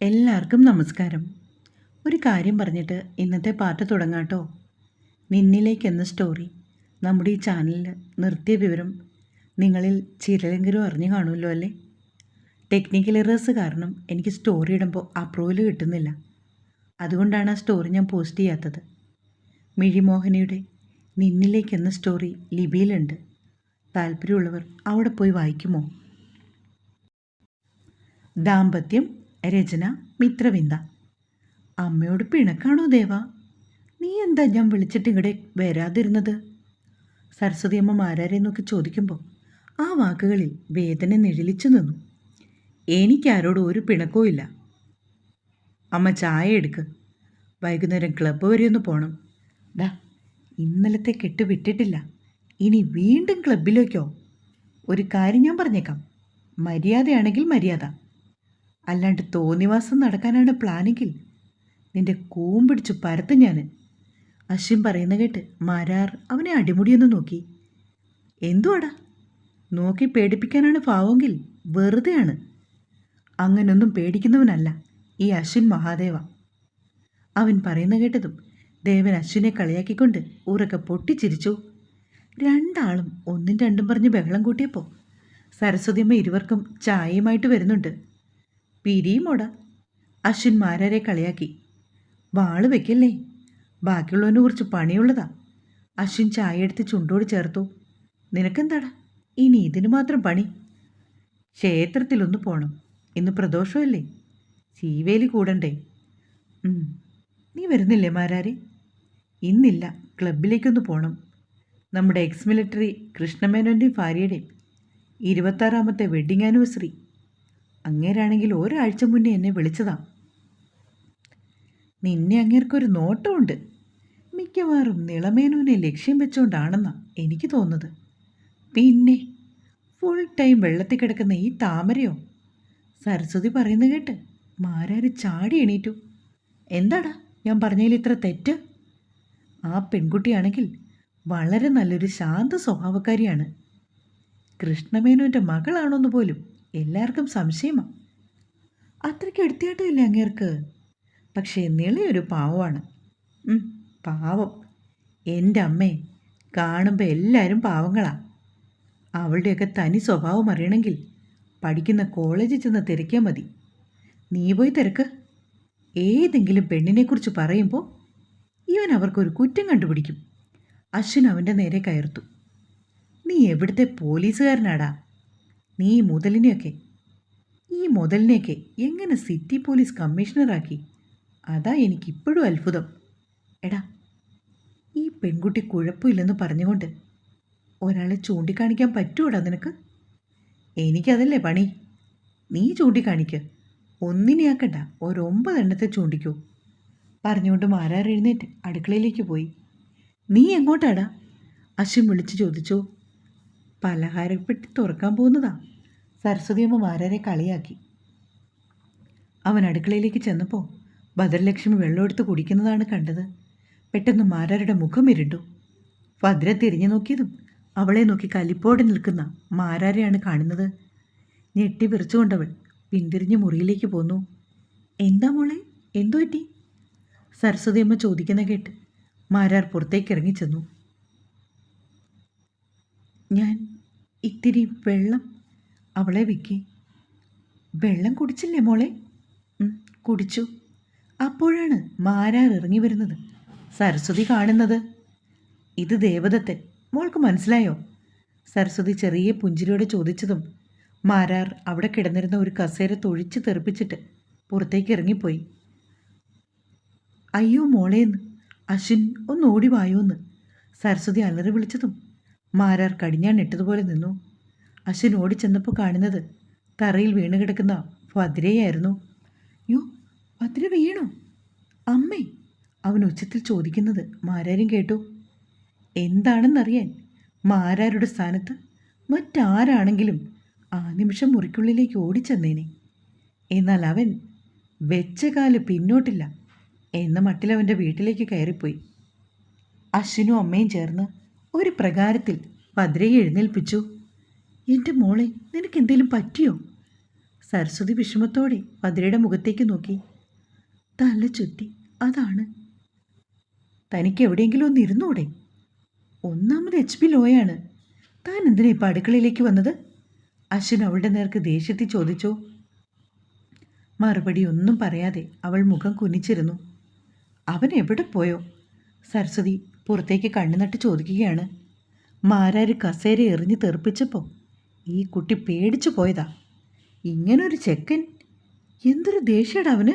എല്ലാവർക്കും നമസ്കാരം. ഒരു കാര്യം പറഞ്ഞിട്ട് ഇന്നത്തെ പാട്ട് തുടങ്ങാട്ടോ നിന്നിലേക്ക് എന്ന സ്റ്റോറി നമ്മുടെ ഈ ചാനലിൽ നിർത്തിയ വിവരം നിങ്ങളിൽ ചിരലെങ്കിലും അറിഞ്ഞു കാണുമല്ലോ അല്ലേ? ടെക്നിക്കൽ എറേഴ്സ് കാരണം എനിക്ക് സ്റ്റോറി ഇടുമ്പോൾ അപ്രൂവൽ കിട്ടുന്നില്ല. അതുകൊണ്ടാണ് ആ സ്റ്റോറി ഞാൻ പോസ്റ്റ് ചെയ്യാത്തത്. മിഴിമോഹനയുടെ നിന്നിലേക്ക് എന്ന സ്റ്റോറി ലിപിയിലുണ്ട്. താല്പര്യമുള്ളവർ അവിടെ പോയി വായിക്കുമോ? ദാമ്പത്യം രചന മിത്രവിന്ദ. അമ്മയോട് പിണക്കാണോ ദേവ? നീ എന്താ ഞാൻ വിളിച്ചിട്ട് ഇങ്ങടെ വരാതിരുന്നത്? സരസ്വതി അമ്മ മാരാരെ നോക്കി ചോദിക്കുമ്പോൾ ആ വാക്കുകളിൽ വേദന നിഴലിച്ചു നിന്നു. എനിക്കാരോടും ഒരു പിണക്കവും ഇല്ല. അമ്മ ചായ എടുക്ക്. വൈകുന്നേരം ക്ലബ്ബ് വരെ ഒന്ന് പോകണം ദാ ഇന്നലത്തെ കെട്ട് വിട്ടിട്ടില്ല. ഇനി വീണ്ടും ക്ലബിലേക്കോ ഒരു കാര്യം ഞാൻ പറഞ്ഞേക്കാം. മര്യാദയാണെങ്കിൽ മര്യാദ. അല്ലാണ്ട് തോന്നിവാസം നടക്കാനാണ് പ്ലാനെങ്കിൽ. നിന്റെ കൂമ്പിടിച്ചു പരത്ത് ഞാൻ അശ്വിൻ പറയുന്ന കേട്ട് മാരാർ അവനെ അടിമുടിയൊന്ന് നോക്കി. എന്തുവാടാ? നോക്കി പേടിപ്പിക്കാനാണ് ഭാവമെങ്കിൽ വെറുതെയാണ്. അങ്ങനൊന്നും പേടിക്കുന്നവനല്ല ഈ അശ്വിൻ മഹാദേവ. അവൻ പറയുന്ന കേട്ടതും ദേവൻ അശ്വിനെ കളിയാക്കിക്കൊണ്ട് ഉറക്കെ പൊട്ടിച്ചിരിച്ചു. രണ്ടാളും ഒന്നും രണ്ടും പറഞ്ഞ് ബഹളം കൂട്ടിയപ്പോൾ സരസ്വതിയമ്മ ഇരുവർക്കും ചായയുമായിട്ട് വരുന്നുണ്ട്. പിരിയുമോട അശ്വിൻ മാരാരെ കളിയാക്കി. വാൾ വെക്കല്ലേ? ബാക്കിയുള്ളവനെ കുറിച്ച് പണിയുള്ളതാ. അശ്വിൻ ചായ എടുത്ത് ചുണ്ടോട് ചേർത്തു. നിനക്കെന്താടാ? ഇനി ഇതിന് മാത്രം പണി. ക്ഷേത്രത്തിലൊന്ന് പോണം. ഇന്ന് പ്രദോഷമല്ലേ? ചീവേലി കൂടണ്ടേ? നീ വരുന്നില്ലേ മാരാരെ? ഇന്നില്ല. ക്ലബിലേക്കൊന്ന് പോണം. നമ്മുടെ എക്സ് മിലിറ്ററി കൃഷ്ണമേനോന്റെയും ഭാര്യയുടെയും. ഇരുപത്താറാമത്തെ വെഡ്ഡിങ് ആനിവേഴ്സറി. അങ്ങേരാണെങ്കിൽ ഒരാഴ്ച മുന്നേ എന്നെ വിളിച്ചതാ. നിന്നെ അങ്ങേർക്കൊരു നോട്ടമുണ്ട്. മിക്കവാറും നിളമേനുവിനെ ലക്ഷ്യം വെച്ചുകൊണ്ടാണെന്നാ എനിക്ക് തോന്നുന്നത്. പിന്നെ ഫുൾ ടൈം വെള്ളത്തിൽ കിടക്കുന്ന ഈ താമരയോ? സരസ്വതി പറയുന്ന കേട്ട് മാരാര് ചാടി എണീറ്റു. എന്താടാ ഞാൻ പറഞ്ഞതിൽ ഇത്ര തെറ്റ്? ആ പെൺകുട്ടിയാണെങ്കിൽ വളരെ നല്ലൊരു ശാന്ത സ്വഭാവക്കാരിയാണ്. കൃഷ്ണമേനോന്റെ മകളാണോന്ന് പോലും എല്ലാവർക്കും സംശയമാണ് അത്രയ്ക്ക് എടുത്തിയാട്ടില്ല അങ്ങേർക്ക്? പക്ഷേ നിളയൊരു പാവമാണ്. പാവം. എന്റെ അമ്മേ കാണുമ്പോൾ എല്ലാവരും പാവങ്ങളാണ് അവളുടെയൊക്കെ തനി സ്വഭാവം അറിയണമെങ്കിൽ പഠിക്കുന്ന കോളേജിൽ ചെന്ന് തിരക്കിയാൽ മതി. നീ പോയി തിരക്ക്. ഏതെങ്കിലും പെണ്ണിനെക്കുറിച്ച് പറയുമ്പോൾ ഇവൻ അവർക്കൊരു കുറ്റം കണ്ടുപിടിക്കും. അശ്വിൻ അവന്റെ നേരെ കയർത്തു. നീ എവിടുത്തെ പോലീസുകാരനാടാ? നീ ഈ മുതലിനെയൊക്കെ. ഈ മുതലിനെയൊക്കെ എങ്ങനെ സിറ്റി പോലീസ് കമ്മീഷണറാക്കി? അതാ എനിക്കിപ്പോഴും അത്ഭുതം. എടാ ഈ പെൺകുട്ടി കുഴപ്പമില്ലെന്ന് പറഞ്ഞുകൊണ്ട് ഒരാളെ ചൂണ്ടിക്കാണിക്കാൻ പറ്റുമോടാ നിനക്ക്? എനിക്കതല്ലേ പണി. നീ ചൂണ്ടിക്കാണിക്ക്. ഒന്നിനെയാക്കണ്ട ഒരൊമ്പതെണ്ണത്തെ ചൂണ്ടിക്കൂ. പറഞ്ഞുകൊണ്ട് മാരാർ എഴുന്നേറ്റ് അടുക്കളയിലേക്ക് പോയി. നീ എങ്ങോട്ടാടാ? അശ്വിൻ വിളിച്ചു ചോദിച്ചു. പലഹാരപ്പെട്ടി തുറക്കാൻ പോകുന്നതാ. സരസ്വതിയമ്മ മാരാരെ കളിയാക്കി. അവൻ അടുക്കളയിലേക്ക് ചെന്നപ്പോൾ ഭദ്രലക്ഷ്മി വെള്ളമെടുത്ത് കുടിക്കുന്നതാണ് കണ്ടത്. പെട്ടെന്ന് മാരാരുടെ മുഖം ഇരുണ്ടു. ഭദ്ര തിരിഞ്ഞു നോക്കിയതും അവളെ നോക്കി കലിപ്പോടെ നിൽക്കുന്ന മാരാരെയാണ് കാണുന്നത്. ഞെട്ടി വിറച്ചുകൊണ്ടവൾ പിന്തിരിഞ്ഞ് മുറിയിലേക്ക് പോന്നു. എന്താ മോളെ? എന്തു പറ്റി? സരസ്വതിയമ്മ ചോദിക്കുന്ന കേട്ട് മാരാർ പുറത്തേക്ക് ഇറങ്ങിച്ചെന്നു. ഞാൻ ഇത്തിരി വെള്ളം അവളെ വിക്കി. വെള്ളം കുടിച്ചില്ലേ മോളെ? കുടിച്ചു. അപ്പോഴാണ് മാരാർ ഇറങ്ങി വരുന്നത്. സരസ്വതി കാണുന്നത്. ഇത് ദേവദത്തൻ. മോൾക്ക് മനസ്സിലായോ? സരസ്വതി ചെറിയ പുഞ്ചിരിയോടെ ചോദിച്ചതും മാരാർ അവിടെ കിടന്നിരുന്ന ഒരു കസേര തൊഴിച്ച് തെറിപ്പിച്ചിട്ട് പുറത്തേക്ക് ഇറങ്ങിപ്പോയി. അയ്യോ മോളേന്ന് അശ്വിൻ ഒന്ന് ഓടി വായോന്ന് സരസ്വതി അലറി വിളിച്ചതും മാരാർ കടിഞ്ഞാൻ ഇട്ടതുപോലെ നിന്നു. അശ്വിൻ ഓടിച്ചെന്നപ്പോൾ കാണുന്നത്. തറയിൽ വീണ് കിടക്കുന്ന ഭദ്രയായിരുന്നു യോ ഭദ്ര വീണു? അമ്മേ അവൻ ഉച്ചത്തിൽ ചോദിക്കുന്നത് മാരാരും കേട്ടു. എന്താണെന്നറിയാൻ മാരാരുടെ സ്ഥാനത്ത് മറ്റാരാണെങ്കിലും ആ നിമിഷം മുറിക്കുള്ളിലേക്ക് ഓടിച്ചെന്നേനെ. എന്നാൽ അവൻ വെച്ച കാൽ പിന്നോട്ടില്ല എന്ന മട്ടിൽ അവന്റെ വീട്ടിലേക്ക് കയറിപ്പോയി. അശ്വിനും അമ്മയും ചേർന്ന് ഒരു പ്രകാരത്തിൽ ഭദ്രയെ എഴുന്നേൽപ്പിച്ചു. എന്റെ മോളെ നിനക്ക് എന്തെങ്കിലും പറ്റിയോ? സരസ്വതി വിഷമത്തോടെ ഭദ്രയുടെ മുഖത്തേക്ക് നോക്കി. തല ചുറ്റി അതാണ്. തനിക്ക് എവിടെയെങ്കിലും ഒന്ന് ഇരുന്നൂടെ? ഒന്നാമത് എച്ച് പി ലോയാണ്. താൻ എന്തിനാ ഇപ്പം അടുക്കളയിലേക്ക് വന്നത്? അശ്വിൻ അവളുടെ നേർക്ക് ദേഷ്യത്തിൽ ചോദിച്ചു. മറുപടി ഒന്നും പറയാതെ അവൾ മുഖം കുനിച്ചിരുന്നു. അവൻ എവിടെ പോയോ? സരസ്വതി പുറത്തേക്ക് കണ്ണുനട്ട് ചോദിക്കുകയാണ്. മാരാര് കസേര എറിഞ്ഞ് തെറിപ്പിച്ചപ്പോൾ ഈ കുട്ടി പേടിച്ചു പോയതാ. ഇങ്ങനൊരു ചെക്കൻ. എന്തൊരു ദേഷ്യടാ അവന്.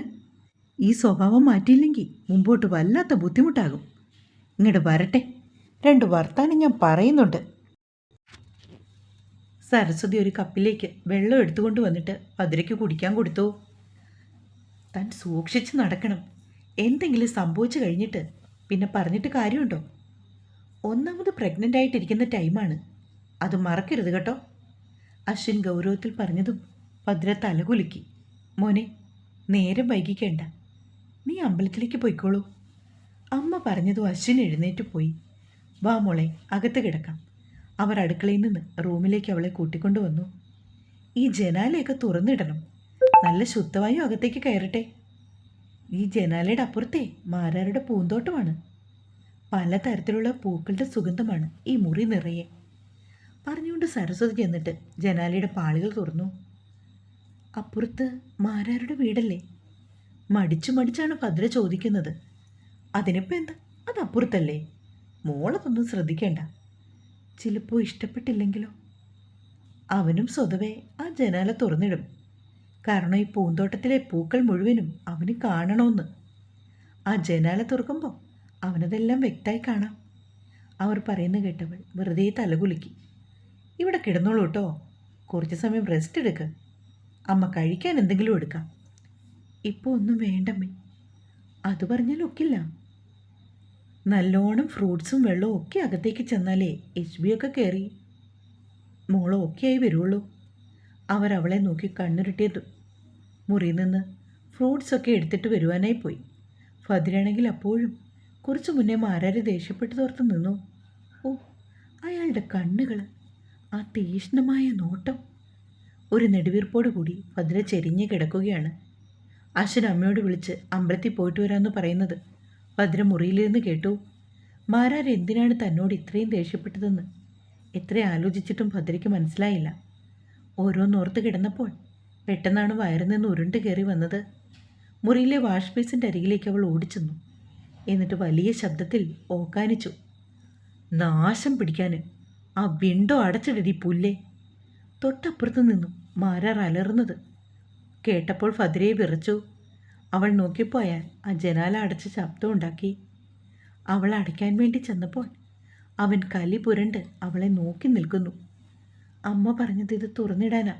ഈ സ്വഭാവം മാറ്റിയില്ലെങ്കിൽ മുമ്പോട്ട് വല്ലാത്ത ബുദ്ധിമുട്ടാകും. ഇങ്ങോട്ട് വരട്ടെ. രണ്ട് വർത്താനം ഞാൻ പറയുന്നുണ്ട്. സരസ്വതി ഒരു കപ്പിലേക്ക് വെള്ളം എടുത്തുകൊണ്ട് വന്നിട്ട് ഭദ്രയ്ക്ക് കുടിക്കാൻ കൊടുത്തു. താൻ സൂക്ഷിച്ച് നടക്കണം. എന്തെങ്കിലും സംഭവിച്ചു കഴിഞ്ഞിട്ട് പിന്നെ പറഞ്ഞിട്ട് കാര്യമുണ്ടോ? ഒന്നാമത് പ്രഗ്നന്റ് ആയിട്ടിരിക്കുന്ന ടൈമാണ് അത് മറക്കരുത് കേട്ടോ. അശ്വിൻ ഗൗരവത്തിൽ പറഞ്ഞതും ഭദ്ര തലകുലുക്കി മോനെ നേരം വൈകിക്കേണ്ട. നീ അമ്പലത്തിലേക്ക് പോയിക്കോളൂ. അമ്മ പറഞ്ഞതും അശ്വിൻ എഴുന്നേറ്റ് പോയി. വാ മോളെ അകത്ത് കിടക്കാം. അവർ അടുക്കളയിൽ നിന്ന് റൂമിലേക്ക് അവളെ കൂട്ടിക്കൊണ്ടുവന്നു ഈ ജനാലയൊക്കെ തുറന്നിടണം. നല്ല ശുദ്ധവായു അകത്തേക്ക് കയറട്ടെ. ഈ ജനാലയുടെ അപ്പുറത്തെ മാരാരുടെ പൂന്തോട്ടമാണ്. പലതരത്തിലുള്ള പൂക്കളുടെ സുഗന്ധമാണ് ഈ മുറി നിറയെ. പറഞ്ഞുകൊണ്ട് സരസ്വതി ചെന്നിട്ട് ജനാലയുടെ പാളികൾ തുറന്നു. അപ്പുറത്ത് മാരാരുടെ വീടല്ലേ? മടിച്ചു മടിച്ചാണ് ഭദ്ര ചോദിക്കുന്നത്. അതിനിപ്പോൾ എന്താ? അത് അപ്പുറത്തല്ലേ? മോളതൊന്നും ശ്രദ്ധിക്കേണ്ട. ചിലപ്പോൾ ഇഷ്ടപ്പെട്ടില്ലെങ്കിലോ? അവനും സ്വതവേ ആ ജനാല തുറന്നിടും. കാരണം ഈ പൂന്തോട്ടത്തിലെ പൂക്കൾ മുഴുവനും അവന് കാണണമെന്ന്. ആ ജനാല തുറക്കുമ്പോൾ അവനതെല്ലാം വ്യക്തമായി കാണാം. അവർ പറയുന്ന കേട്ടവൾ വെറുതെ തലകുലുക്കി. ഇവിടെ കിടന്നോളൂ കേട്ടോ. കുറച്ച് സമയം റെസ്റ്റ് എടുക്ക്. അമ്മ കഴിക്കാൻ എന്തെങ്കിലും എടുക്കാം. ഇപ്പോൾ ഒന്നും വേണ്ടമ്മേ. അത് പറഞ്ഞാൽ ഒക്കില്ല. നല്ലോണം ഫ്രൂട്ട്സും വെള്ളവും ഒക്കെ അകത്തേക്ക് ചെന്നാലേ എച്ച് ബി ഒക്കെ കയറി മോൾ ആയി വരുള്ളൂ. അവരവളെ നോക്കി കണ്ണുരുട്ടിയത്. മുറിയിൽ നിന്ന് ഫ്രൂട്ട്സ് ഒക്കെ എടുത്തിട്ട് വരുവാനായി പോയി. ഫതിരാണെങ്കിൽ അപ്പോഴും കുറച്ച് മുന്നേ മാരാര് ദേഷ്യപ്പെട്ട് തോർത്ത് നിന്നു. ഓ അയാളുടെ കണ്ണുകൾ ആ തീഷ്ണമായ നോട്ടം ഒരു നെടുവീർപ്പോട് കൂടി ഭദ്ര ചെരിഞ്ഞ് കിടക്കുകയാണ്. അശ്വൻ അമ്മയോട് വിളിച്ച് അമ്പലത്തിൽ പോയിട്ട് വരാമെന്ന് പറയുന്നത്? ഭദ്ര മുറിയിലിരുന്ന് കേട്ടു. മാരാർ എന്തിനാണ് തന്നോട് ഇത്രയും ദേഷ്യപ്പെട്ടതെന്ന്? എത്ര ആലോചിച്ചിട്ടും ഭദ്രയ്ക്ക് മനസ്സിലായില്ല. ഓരോന്നോർത്ത് കിടന്നപ്പോൾ പെട്ടെന്നാണ് വയറിൽ നിന്ന് ഉരുണ്ട് കയറി വന്നത്. മുറിയിലെ വാഷ് ബേസിന്റെ അരികിലേക്ക് അവൾ ഓടിച്ചെന്നു. എന്നിട്ട് വലിയ ശബ്ദത്തിൽ ഓക്കാനിച്ചു. നാശം പിടിക്കാൻ ആ വിണ്ടോ അടച്ചിടടി പുല്ലേ? തൊട്ടപ്പുറത്ത് നിന്നും മാരാർ അലറുന്നത്. കേട്ടപ്പോൾ ഫതിരയെ വിറച്ചു. അവൾ നോക്കിപ്പോയാൽ ആ ജനാല അടച്ച് ശബ്ദം ഉണ്ടാക്കി. അവൾ അടയ്ക്കാൻ വേണ്ടി ചെന്നപ്പോൾ അവൻ കലി പുരണ്ട് അവളെ നോക്കി നിൽക്കുന്നു. അമ്മ പറഞ്ഞത് ഇത് തുറന്നിടാനാ.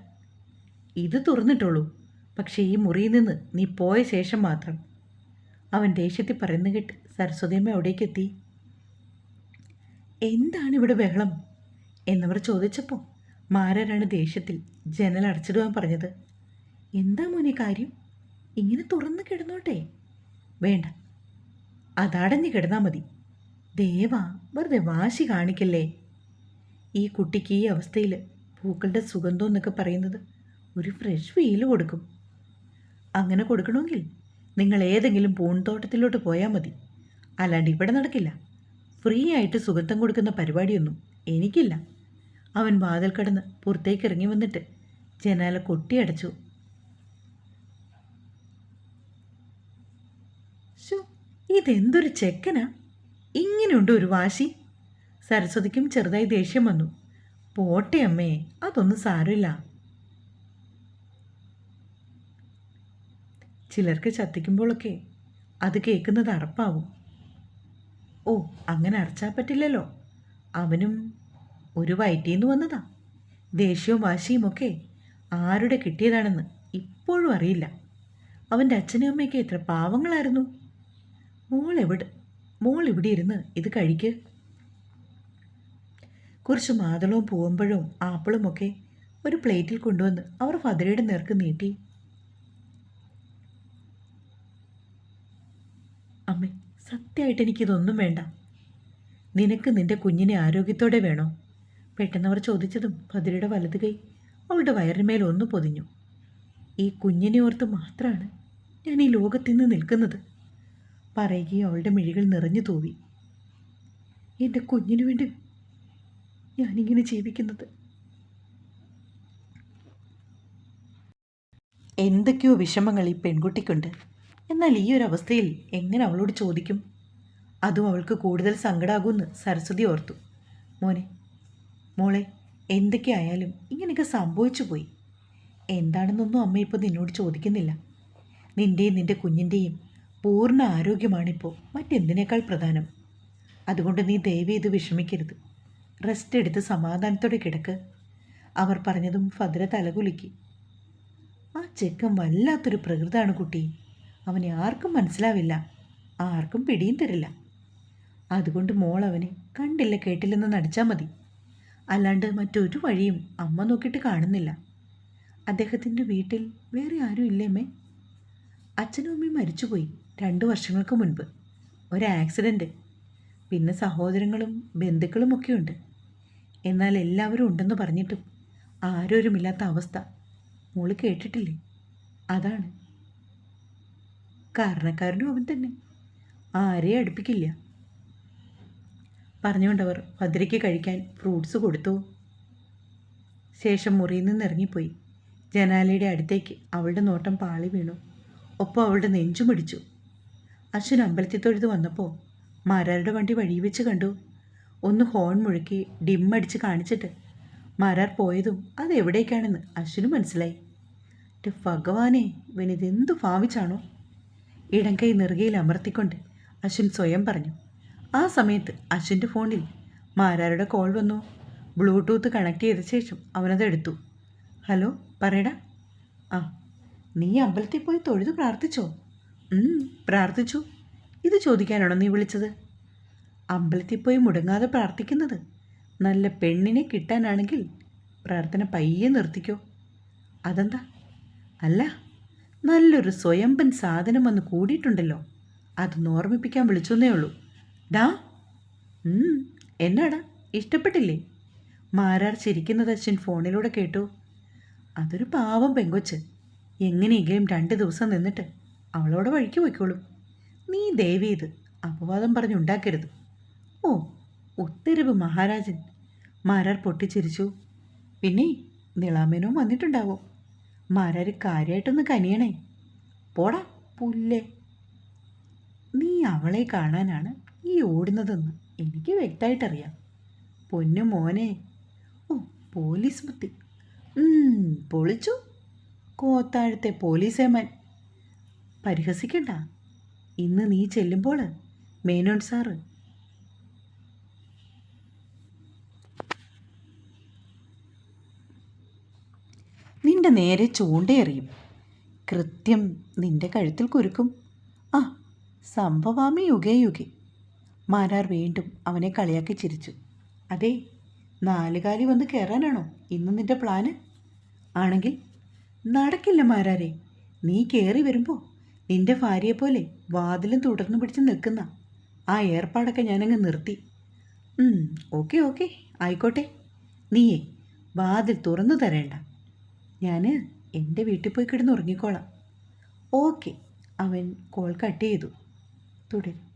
ഇത് തുറന്നിട്ടുള്ളൂ പക്ഷേ ഈ മുറിയിൽ നിന്ന് നീ പോയ ശേഷം മാത്രം. അവൻ ദേഷ്യത്തിൽ പറയുന്ന കേട്ട് സരസ്വതിയമ്മ അവിടേക്കെത്തി. എന്താണ് ഇവിടെ ബഹളം? എന്നവർ ചോദിച്ചപ്പോൾ മാരാരാണ് ദേഷ്യത്തിൽ ജനൽ അടച്ചിടുവാൻ പറഞ്ഞത്? എന്താ മോനെ കാര്യം? ഇങ്ങനെ തുറന്ന് കിടന്നോട്ടെ? വേണ്ട. അതടഞ്ഞു കിടന്നാൽ മതി. ദേവാ വെറുതെ വാശി കാണിക്കല്ലേ? ഈ കുട്ടിക്ക് ഈ അവസ്ഥയിൽ പൂക്കളുടെ സുഗന്ധം എന്നൊക്കെ പറയുന്നത് ഒരു ഫ്രഷ് ഫീൽ കൊടുക്കും. അങ്ങനെ കൊടുക്കണമെങ്കിൽ നിങ്ങൾ ഏതെങ്കിലും പൂന്തോട്ടത്തിലോട്ട് പോയാൽ മതി. അല്ലാണ്ട് ഇവിടെ നടക്കില്ല. ഫ്രീ ആയിട്ട് സുഗന്ധം കൊടുക്കുന്ന പരിപാടിയൊന്നും എനിക്കില്ല. അവൻ വാതിൽ കടന്ന് പുറത്തേക്ക് ഇറങ്ങി വന്നിട്ട് ജനാല കൊട്ടിയടച്ചു ഇതെന്തൊരു ചെക്കനാ? ഇങ്ങനെയുണ്ട് ഒരു വാശി. സരസ്വതിക്കും ചെറുതായി ദേഷ്യം വന്നു. പോട്ടെ അമ്മേ അതൊന്നും സാരമില്ല. ചിലർക്ക് ചത്തിക്കുമ്പോഴൊക്കെ അത് കേൾക്കുന്നത് അറപ്പാവും. ഓ അങ്ങനെ അറച്ചാൽ പറ്റില്ലല്ലോ. അവനും ഒരു വയറ്റീന്ന് വന്നതാ. ദേഷ്യവും വാശിയും ഒക്കെ ആരുടെ കിട്ടിയതാണെന്ന് ഇപ്പോഴും അറിയില്ല. അവന്റെ അച്ഛനും അമ്മയൊക്കെ എത്ര പാവങ്ങളായിരുന്നു. മോൾ എവിടെ മോൾ ഇവിടെ ഇരുന്ന് ഇത് കഴിക്ക്. കുറച്ച് മാതളവും പൂവമ്പഴവും ആപ്പിളും ഒക്കെ ഒരു പ്ലേറ്റിൽ കൊണ്ടുവന്ന് അവർ ഫതിരയുടെ നേർക്ക് നീട്ടി. അമ്മേ സത്യമായിട്ട് എനിക്കിതൊന്നും വേണ്ട. നിനക്ക് നിന്റെ കുഞ്ഞിനെ ആരോഗ്യത്തോടെ വേണോ? പെട്ടെന്ന് അവർ ചോദിച്ചതും ഭദ്രയുടെ വലത് കൈ അവളുടെ വയറിന്മേൽ ഒന്ന് പൊതിഞ്ഞു. ഈ കുഞ്ഞിനെ ഓർത്ത് മാത്രമാണ് ഞാൻ ഈ ലോകത്തിന്ന് നിൽക്കുന്നത്. പറയുകയും അവളുടെ മിഴികൾ നിറഞ്ഞു തൂവി. എന്റെ കുഞ്ഞിനു വേണ്ടി ഞാനിങ്ങനെ ജീവിക്കുന്നത്. എന്തൊക്കെയോ വിഷമങ്ങൾ ഈ പെൺകുട്ടിക്കുണ്ട്. എന്നാൽ ഈ ഒരു അവസ്ഥയിൽ എങ്ങനെ അവളോട് ചോദിക്കും? അതും അവൾക്ക് കൂടുതൽ സങ്കടാകുമെന്ന് സരസ്വതി ഓർത്തു. മോനെ മോളെ എന്തൊക്കെയായാലും ഇങ്ങനെയൊക്കെ സംഭവിച്ചു പോയി. എന്താണെന്നൊന്നും അമ്മ ഇപ്പോൾ നിന്നോട് ചോദിക്കുന്നില്ല. നിന്റെയും നിന്റെ കുഞ്ഞിന്റെയും പൂർണ ആരോഗ്യമാണിപ്പോൾ മറ്റെന്തിനേക്കാൾ പ്രധാനം? അതുകൊണ്ട് നീ ദയവ് ചെയ്ത് വിഷമിക്കരുത്. റെസ്റ്റ് എടുത്ത് സമാധാനത്തോടെ കിടക്ക്. അവർ പറഞ്ഞതും ഫദ്ര തലകുലുക്കി. ആ ചെക്കൻ വല്ലാത്തൊരു പ്രകൃതാണ് കുട്ടി. അവനെ ആർക്കും മനസ്സിലാവില്ല. ആർക്കും പിടിയും തരില്ല. അതുകൊണ്ട് മോൾ അവനെ കണ്ടില്ല കേട്ടില്ലെന്ന് നടിച്ചാൽ മതി. അല്ലാണ്ട് മറ്റൊരു വഴിയും അമ്മ നോക്കിയിട്ട് കാണുന്നില്ല. അദ്ദേഹത്തിന്റെ വീട്ടിൽ വേറെ ആരും ഇല്ലേമ്മേ അച്ഛനും അമ്മയും മരിച്ചുപോയി രണ്ട് വർഷങ്ങൾക്ക് മുൻപ്. ഒരു ആക്സിഡന്റ് പിന്നെ സഹോദരങ്ങളും ബന്ധുക്കളും ഒക്കെ ഉണ്ട് എന്നാൽ എല്ലാവരും ഉണ്ടെന്ന് പറഞ്ഞിട്ടും ആരോരുമില്ലാത്ത അവസ്ഥ. മോൾ കേട്ടിട്ടില്ലേ? അതാണ്. കാരണക്കാരനും അവൻ തന്നെ. ആരെയും അടുപ്പിക്കില്ല. പറഞ്ഞുകൊണ്ടവർ ഭദ്രയ്ക്ക് കഴിക്കാൻ ഫ്രൂട്ട്സ് കൊടുത്തു. ശേഷം മുറിയിൽ നിന്ന് ഇറങ്ങിപ്പോയി ജനാലയുടെ അടുത്തേക്ക് അവളുടെ നോട്ടം പാളി വീണു. ഒപ്പം അവളുടെ നെഞ്ചു പിടിച്ചു. അശ്വൻ അമ്പലത്തിൽ തൊഴുത് വന്നപ്പോൾ മാരാരുടെ വണ്ടി വഴി വെച്ച് കണ്ടു. ഒന്ന് ഹോൺ മുഴുക്കി ഡിമ്മടിച്ച് കാണിച്ചിട്ട് മാരാർ പോയതും അത് എവിടേക്കാണെന്ന് അശ്വിന് മനസ്സിലായി. ഭഗവാനെ ഇവനിതെന്തു ഭാവിച്ചാണോ? ഇടം കൈ നെറുകയിൽ അമർത്തിക്കൊണ്ട് അശ്വിൻ സ്വയം പറഞ്ഞു. ആ സമയത്ത് അശ്വിന്റെ ഫോണിൽ മാരാരുടെ കോൾ വന്നു. ബ്ലൂടൂത്ത് കണക്ട് ചെയ്ത ശേഷം അവനത് എടുത്തു. ഹലോ പറയടാ. ആ നീ അമ്പലത്തിൽ പോയി തൊഴുത് പ്രാർത്ഥിച്ചോ? പ്രാർത്ഥിച്ചു. ഇത് ചോദിക്കാനാണോ നീ വിളിച്ചത്? അമ്പലത്തിൽ പോയി മുടങ്ങാതെ പ്രാർത്ഥിക്കുന്നത്. നല്ല പെണ്ണിനെ കിട്ടാനാണെങ്കിൽ പ്രാർത്ഥന പയ്യെ നിർത്തിക്കോ. അതെന്താ? അല്ല നല്ലൊരു സ്വയംപൻ സാധനം വന്ന് കൂടിയിട്ടുണ്ടല്ലോ. അത് ഓർമ്മിപ്പിക്കാൻ വിളിച്ചെന്നേ ഉള്ളൂ. ഉം, എന്നാടാ? ഇഷ്ടപ്പെട്ടില്ലേ? മാരാർ ചിരിക്കുന്നത് അച്ഛൻ ഫോണിലൂടെ കേട്ടു. അതൊരു പാവം പെങ്കൊച്ച്. എങ്ങനെയെങ്കിലും രണ്ട് ദിവസം നിന്നിട്ട് അവളോട് വഴിക്ക് പോയിക്കോളും. നീ ദേവി ഇത് അപവാദം പറഞ്ഞുണ്ടാക്കരുത് ഓ ഉത്തരവ് മഹാരാജൻ. മാരാർ പൊട്ടിച്ചിരിച്ചു. പിന്നെ നിളാമേനോ വന്നിട്ടുണ്ടാവോ. മാരാർ കാര്യമായിട്ടൊന്ന് കനിയണേ. പോടാ പുല്ലേ. നീ അവളെ കാണാനാണ് ഈ ഓടുന്നതെന്ന് എനിക്ക് വ്യക്തമായിട്ടറിയാം. പൊന്നു മോനെ. ഓ പോലീസ് ബുദ്ധി. പൊളിച്ചു. കോത്താഴത്തെ പോലീസേമാൻ പരിഹസിക്കണ്ട. ഇന്ന് നീ ചെല്ലുമ്പോൾ മേനോൻ സാറ് നിന്റെ നേരെ ചൂണ്ടയെറിയും. കൃത്യം നിന്റെ കഴുത്തിൽ കുരുക്കും. ആ സംഭവാമി യുഗേ യുഗേ. മാരാർ വീണ്ടും അവനെ കളിയാക്കി ചിരിച്ചു. അതെ നാലുകാലി വന്ന് കയറാനാണോ ഇന്ന് നിന്റെ പ്ലാന്? ആണെങ്കിൽ നടക്കില്ല മാരാരെ. നീ കയറി വരുമ്പോൾ നിന്റെ ഭാര്യയെപ്പോലെ വാതിലും തുടർന്നു പിടിച്ച് നിൽക്കുന്ന ആ ഏർപ്പാടൊക്കെ ഞാനങ്ങ് നിർത്തി. Okay okay. ആയിക്കോട്ടെ. നീയേ വാതിൽ തുറന്നു തരേണ്ട. ഞാൻ എന്റെ വീട്ടിൽ പോയി കിടന്ന് ഉറങ്ങിക്കോളാം ഓക്കെ. അവൻ കോൾ കട്ട് ചെയ്തു. തുടരും.